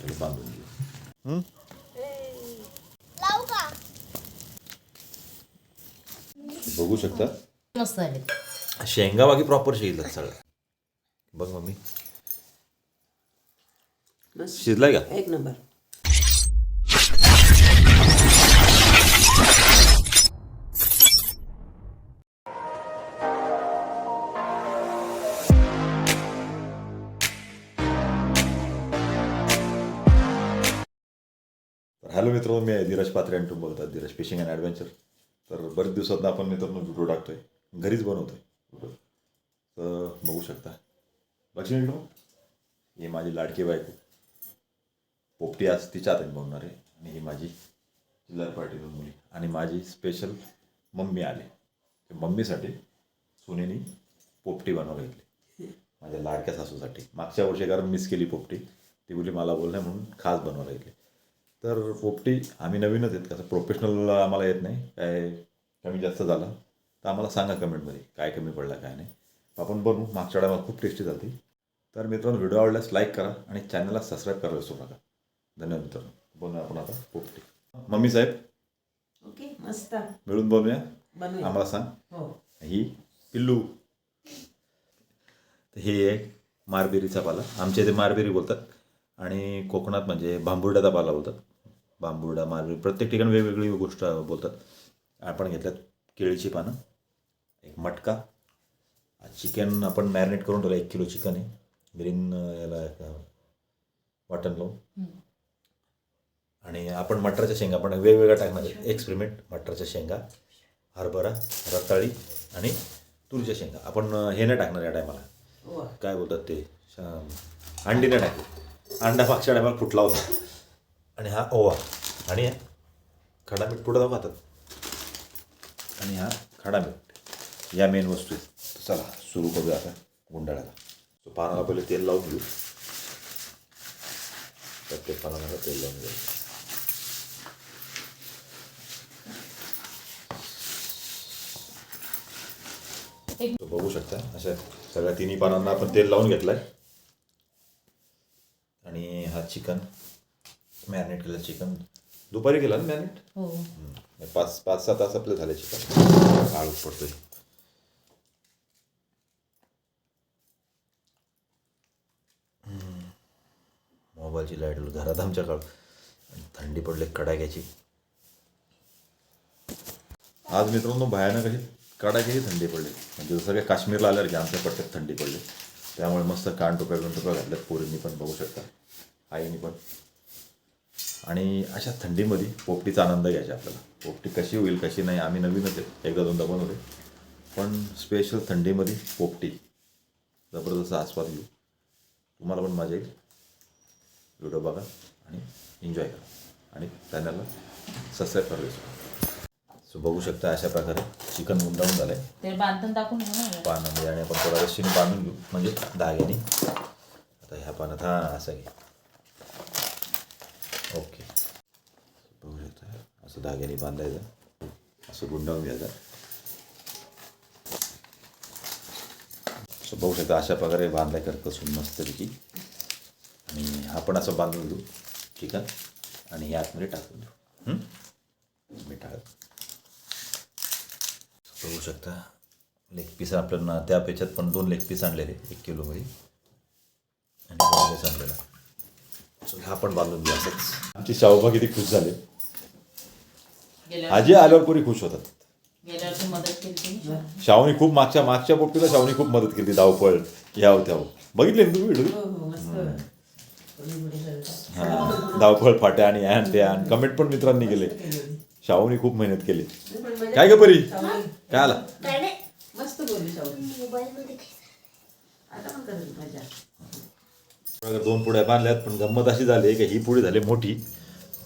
त्याला बांधून घेऊ हं? लावू का बघू शकता मस्त आले शेंगा बाकी प्रॉपर शिजतात सगळं बघ मम्मी मस्त शिजलाय का एक नंबर हॅलो मित्रांनो मी आहे धीरज पात्रे आणि तुम्ही बोलतात धीरज फिशिंग अँड ॲडव्हेंचर. तर बरेच दिवसात आपण मित्रांनो व्हिडिओ टाकतोय. घरीच बनवतोय व्हिडिओ. तर बघू शकता. लक्ष मित्रांनो ही माझी लाडकी बायको. पोपटी आज तिच्या हाताने बनवणार आहे आणि ही माझी चिल्लर पार्टी मुली. आणि माझी स्पेशल मम्मी आले. ते मम्मीसाठी सुनेनी पोपटी बनवायला घेतली. माझ्या लाडक्या सासूसाठी. मागच्या वर्षी कारण मिस केली पोपटी ती बोली मला बोलणं म्हणून खास बनवायला घेतली. तर पोपटी आम्ही नवीनच आहेत कसं प्रोफेशनल आम्हाला येत नाही. काय कमी जास्त झालं तर आम्हाला सांगा कमेंटमध्ये काय कमी पडलं काय नाही. आपण बनवू मागच्या वेळेला खूप टेस्टी झाली तर मित्रांनो व्हिडिओ आवडल्यास लाईक करा आणि चॅनलला सबस्क्राईब करायला विसरू नका. धन्यवाद मित्रांनो. बनवूया आपण आता पोपटी. मम्मी साहेब ओके मस्त. मिळून बनवूया? आम्हाला सांग. हो. ही पिल्लू. हे आहे मारबेरीचा पाला. आमच्या इथे मारबेरी बोलतात आणि कोकणात म्हणजे बांबुर्ड्याचा पाला बोलतात. बांबुर्डा मारबेरी प्रत्येक ठिकाणी वेगवेगळी गोष्ट बोलतात. आपण घेतल्यात केळीची पानं एक मटका चिकन आपण मॅरिनेट करून ठेवलं एक किलो चिकन आहे. ग्रीन याला वाटण लावून. आणि आपण मटराच्या शेंगा पण वेगवेगळ्या टाकणार एक्सपेरिमेंट मटराच्या शेंगा हरभरा रताळी आणि तुरीच्या शेंगा. आपण हे नाही टाकणार या टायमाला. काय बोलतात ते? अंडी नाही टाकली अंडा मागच्या टायमाला फुटला होता. आणि हा ओवा. आणि खडा मीठ पुढं जाऊ हातात आणि हा खडा मीठ. या मेन वस्तू आहेत. चला सुरू करूया आता गुंडाळाला सो पानाला पहिले तेल लावून घेऊ. प्रत्येक पानाला तेल लावून घेऊ. बघू शकता अशा सगळ्या तिन्ही पानांना आपण तेल लावून घेतलं आहे आणि हा चिकन. मॅरिनेट केलं चिकन. दुपारी केलं ना मॅरिनेट? हो. पाच पाच सहा तास आपले झाले चिकन. आळूच पडतोय. मोबाईलची लाइट घरात आमच्या काळ आणि थंडी पडली कडाक्याची. आज मित्रांनो भयानक अशी कडाक्याची थंडी पडली. म्हणजे जसं काही काश्मीरला आल्यावर की आमच्या पट्ट्यात थंडी पडली. त्यामुळे मस्त कान टोप्या बिन टोप्या घातल्यात पोरींनी पण बघू शकता. आईनी पण. आणि अशा थंडीमध्ये पोपटीचा आनंद घ्यायचा आपल्याला. पोपटी कशी होईल कशी नाही आम्ही नवीनच आहे. एकदा दोनदा बनवले पण स्पेशल थंडीमध्ये पोपटी. जबरदस्त आस्वाद घेऊ. तुम्हाला पण मजा येईल. व्हिडिओ बघा आणि एन्जॉय करा. आणि चॅनलला सबस्क्राईब करा. सो बघू शकता अशा प्रकारे चिकन गुंडाळून झालं आहे ते बांधून टाकून पानामध्ये आणि आपण थोडा रशीने बांधून घेऊ. म्हणजे धाग्याने. आता ह्या पानात हां असं घे. ओके बघू शकता असं धाग्याने बांधायचं. असं गुंडाळून घ्यायचं. सो बघू शकता अशा प्रकारे बांधलाय करत मस्तपैकी. आणि हा पण असं बांधून देऊ ठीक आहे? आणि हे आतमध्ये टाकून देऊ. मी टाक. बघू शकता लेग पीस आपल्याला त्या पेच्यात पण दोन लेग पीस आणलेले एक किलोमध्ये आणि आणलेला. हा पण बांधून घ्या असंच. आमची शाहूबा किती खुश झाले. गेल्या आजी आल्यावर पुरी खुश होतात. गेल्या वर्षी मदत केली तुम्ही शाहूनी खूप मागच्या मागच्या पोपटीला शाहूनी खूप मदत केली धावपळ ह्याव त्याव. बघितले ना तुम्ही व्हिडिओ? हो हो मस्त. हां धावपळ फाट्या आणि ह्यान त्या आणि कमेंट पण मित्रांनी केले. शाहूनी खूप मेहनत केली. काय ग परी. काय आला? मस्त बोलली सावली मोबाईलमध्ये आता पण मजा. दोन पुड्या बांधल्यात पण गंमत अशी झाली की ही पुढे झाली मोठी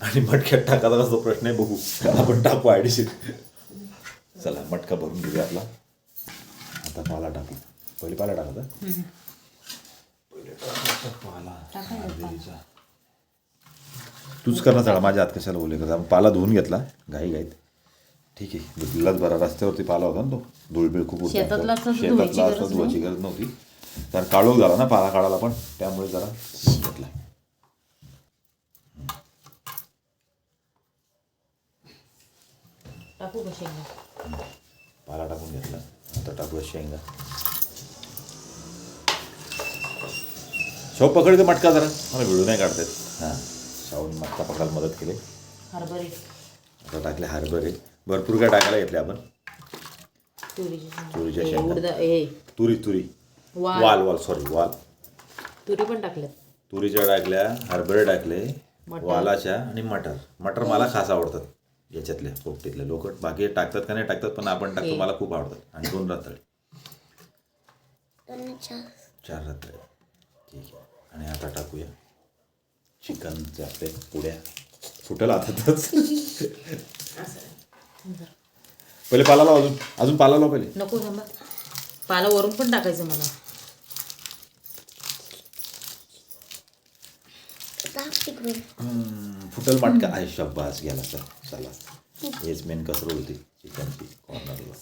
आणि मटक्यात टाकायचा कसं प्रश्न आहे बघू. आपण टाकू आयडीशीट चला मटका भरून घेऊया आपला. आता पाला टाकू. पहिले पाला टाकायचा टाकायचा पाला. तूच करणं चला माझ्या हात कशाला बोलले का पाला धुवून घेतला. घाई घाईत. ठीक आहे. धुतलाच बरा. रस्त्यावरती पाला होता ना तो. धुळबिळ खूप. शेतातला धुवायची गरज नव्हती. तर काळोख झाला ना पाला काळाला पण त्यामुळे जरा सुटला पाला टाकून घेतला. आता टाकू शेंगा. शव पकड मटका जरा. मला व्हिडिओ नाही काढतात हां शाहून मटका पकडायला मदत केली. हरभरे. आता टाकले हरभरे. भरपूर काय टाकायला घेतले आपण. तुरीच्या शेंगा. तुरी तुरी. वाल. वाल वाल सॉरी वाल. तुरी पण टाकल्यात तुरीच्या टाकल्या हरभरे टाकले मटर. वालाच्या आणि मटर. मटर मला खास आवडतात याच्यातले पोपटीतले. लोक बाकी टाकतात का नाही टाकतात पण आपण टाकतो मला खूप आवडतात. आणि दोन रताळे. चार. रताळे. ठीक आहे. आणि आता टाकूया चिकनचे आपले पुड्या. फुटल हातातच. पहिले पाला लाव अजून अजून पाला लाव पहिले. नको थांबा. पाला वरून पण टाकायचं मला. फुटल मटका. आहे शब्बास गेला सर चला हेच मेन कसर होती चिकनची कॉर्नरला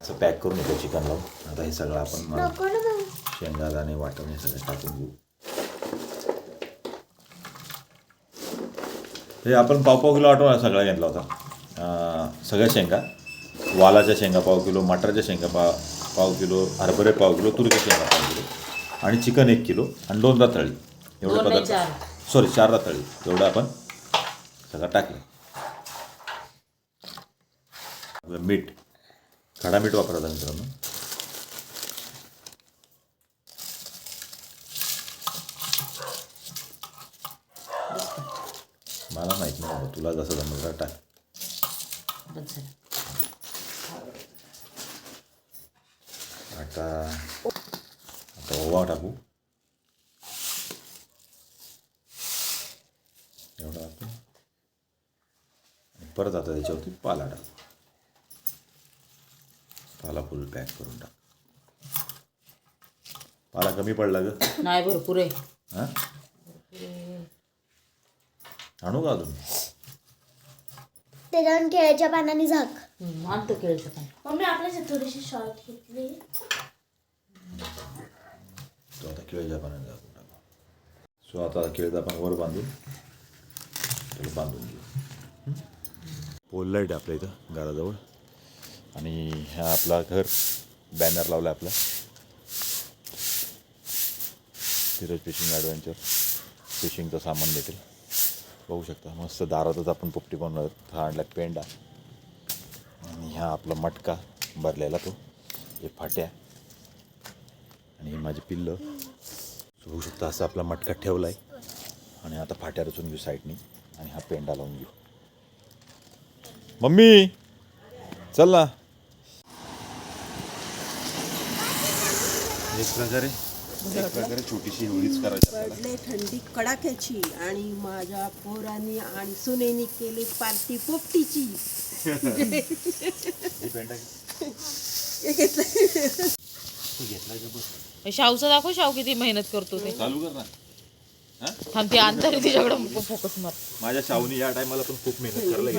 असं पॅक करून घेतो चिकन लावून आता हे सगळं आपण शेंगादाणे वाटण हे सगळं टाकून घेऊ. हे आपण पाव पाव किलो आठवडा सगळा घेतला होता. सगळ्या शेंगा. वालाच्या शेंगा पाव किलो मटरच्या शेंगा पा पाव किलो हरभरे पाव किलो तुरीच्या शेंगा पाव किलो. आणि चिकन एक किलो आणि दोन रताळी एवढे पदार्थ. सॉरी चार रताळी एवढं आपण सगळं टाकलं. मीठ. खडा मीठ वापरायचा मित्रांनो. मला माहीत नाही तुला जसं जमलं टाक बस झालं. आता आता ओवा टाकू. एवढा आपण आणि परत आता त्याच्यावरती पाला टाकू. पाला फुल पॅक करून टाक. पाला कमी पडला ग. नाही भरपूर आहे. हां? आणू का अजून? त्याच्यावर केळ्याच्या पानाने झाक. आणतो केळीचं पण मम्मी आपल्याला थोडीशी शॉर्ट घेतली. तो केळीच्या पाण्यात टाकून टाका सो आता केळीचा पान वर बांधून त्याला बांधून घेऊ पोल लाइट आपल्या इथं घराजवळ आणि हा आपला घर बॅनर लावला आपला धीरज फिशिंग ॲडव्हेंचर फिशिंगचं सामान भेटेल बघू शकता मस्त दारातच आपण पोपटी बनवणार हा आणला पेंडा आणि हा आपला मटका भरलेला तो हे फाट्या आणि हे माझी पिल्लं होऊ शकतं असं आपला मटका ठेवला आहे आणि आता फाट्या रचून घेऊ साईडनी आणि हा पेंडा लावून घेऊ. मम्मी चल ना. एक प्रकारे एक प्रकारे छोटीशी होळीच करायची आपल्याला. पडले थंडी कडाक्याची आणि माझ्या पोरांनी आणि सुनेनी केली पार्टी पोपटीची. हे पेंडा घे. हे घेतलं तू घेतलाय का बस? शाहूचं दाखव शाहू किती मेहनत करतो ते. चालू कर ना. थांब ती अंतर तिच्याकडे फोकस मार. माझ्या शाहूनी या टायमाला पण खूप मेहनत करायला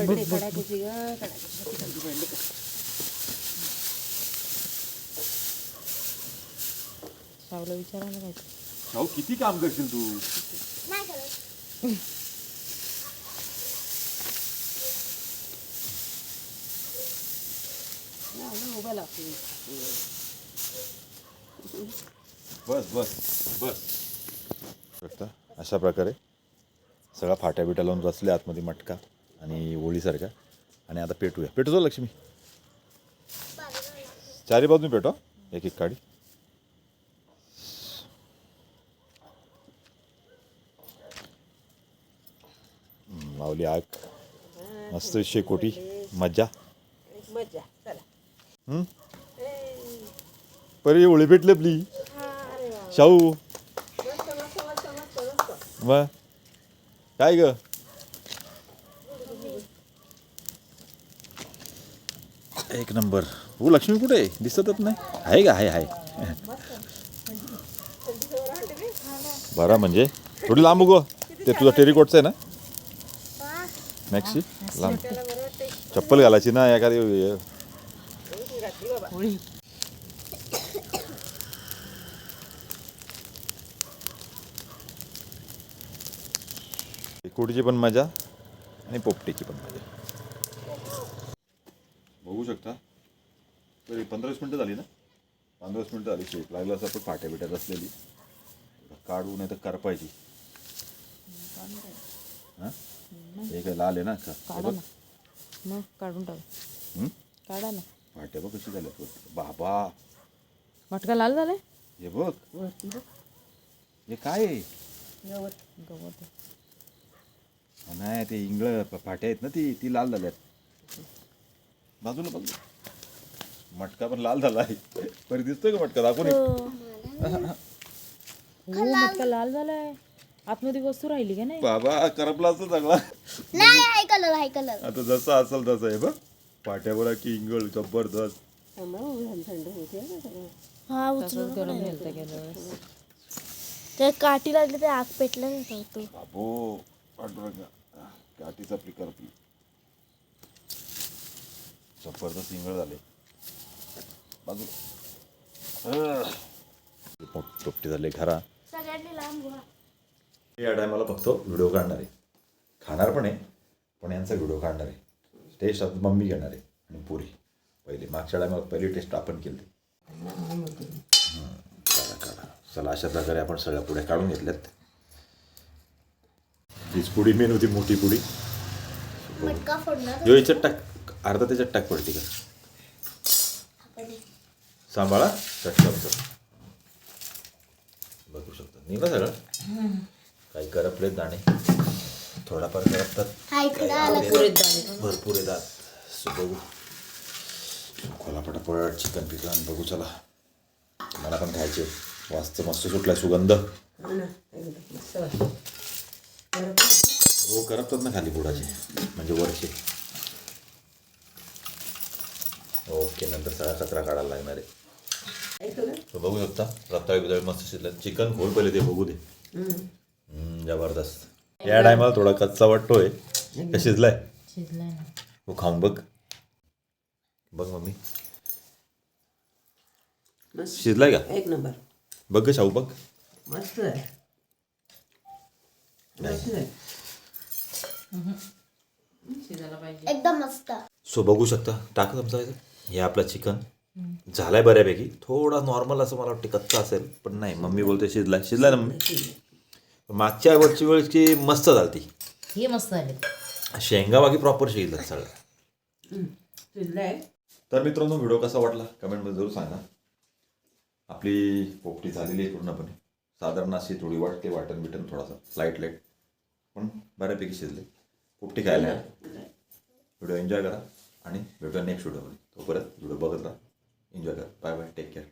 शाहूला विचारायला काय? शाहू किती काम करशील तू? नाही करत. नाही, उभा लागतो बस बस बस. अशा प्रकारे. सगळा फाट्या बिट्या लावून रचले आतमध्ये मटका आणि ओळीसारखा. आणि आता पेटूया. पेटू लक्ष्मी? चारी बाजून पेटो एक एक काडी. लावली आग. मस्त शेकोटी. मज्जा. मजा चला. हम्म? परी ओळी पेटली आपली शाहू। मग काय ग? एक नंबर. हो लक्ष्मी कुठे आहे? दिसतच नाही आहे का? आहे आहे. बरं म्हणजे. थोडी लांब उगो ते तुझा टेरिकोटचं आहे ना? मॅक्सी लांब. चप्पल घालायची ना एखादी शेकोटीची पण मजा आणि पोपटीची पण मजा. बघू शकता. तरी पंधरा वीस मिनटं झाली ना? पंधरा वीस मिनटं झाली शेक लागलं असं आपण फाट्या बिट्यात असलेली काढू नाही तर करपायची. हां? हे काय लाल आहे ना? का? काढा. ना. मग काढून टाक. हं? काढा ना. फाट्या बघ कशी झाल्या बाबा. मटका लाल झालाय? हे बघ. हे काय आहे? गवत आहे. नाही ते इंगळ फाट्या आहेत ना ती ती लाल झाल्यात. बाजूला बघ. मटका पण लाल झाला आहे. बरी दिसतोय का मटका? दाखवून एक. हो. मटका लाल झालाय. आतमध्ये वस्तू राहिली का नाही? बाबा करपला असं चांगला. नाही हाय कलर हाय कलर आता जसं असेल तसं आहे बघ. फाट्यावर की इंगळ जबरदस्त. सगळं. हा तसंच गरम वेळेस ते काठी लागली ते आग पेटलं नाही तू बाबो. पांडुरंगा काठीच आपली करपली जबरदस्त इंगळ झाले. बाजू पोपटी झाले घरा. या टायमाला फक्त व्हिडिओ काढणार आहे. खाणार पण आहे पण यांचा व्हिडिओ काढणार आहे. टेस्ट आता मम्मी घेणार आहे आणि पुरी. पहिली मागच्या टायमाला पहिली टेस्ट आपण केली काढा काढा चला अशा प्रकारे आपण सगळ्या पुढे काढून घेतल्यात. हीच पुडी मेन होती मोठी पुडी मटका फोडणार यो याच्यात टाक. अर्धा त्याच्यात टाक पडती का सांभाळा. चटकाचं बघू शकता. निघा सगळं? काही करपलेत दाणे. थोडाफार करपतात. हा इकडे आला भरपूर येतात. सो बघू. खोला पटापट चिकन पिकन. बघू चला. मला पण खायचे. वाजत मस्त सुटलाय सुगंध. करपतात ना खाली बुडाचे म्हणजे वरचे. ओके नंतर सगळा कचरा काढायला लागणार आहे. ऐकलं का? तो बघू शकता रताळी बिताळी मस्त शिजलं चिकन खोल पहिले ते बघू दे. जबरदस्त. या टायमाला थोडा कच्चा वाटतोय. का शिजलाय? हो खाऊन बघ. बघ मम्मी. मस्त. शिजलाय का? एक नंबर. बघ ग शाहू बघ. मस्त आहे. मस्त आहे. शिजायला पाहिजे एकदम मस्त. सो बघू शकता टाक तुमचा हे आपलं चिकन. झालाय बऱ्यापैकी. थोडा नॉर्मल असं मला वाटतं कच्चा असेल पण नाही. मम्मी बोलते शिजलाय. शिजलाय ना मम्मी? मागच्या वरची वेळची मस्त झालती. हे मस्त झाले. शेंगा बाकी प्रॉपर शिजलं सगळं. शिजलंय. तर मित्रांनो व्हिडिओ कसा वाटला? कमेंटमध्ये जरूर सांगा. आपली पोपटी झालेली आहे पूर्णपणे. साधारण अशी थोडी वाटते वाटण बिटन थोडासा लाइट लाइट पण बऱ्यापैकी शिजले. पोपटी खायला या. व्हिडिओ एन्जॉय करा आणि भेटूया नेक्स्ट व्हिडिओमध्ये तोपर्यंत व्हिडिओ बघत राहा. एन्जॉय करा. Bye bye take care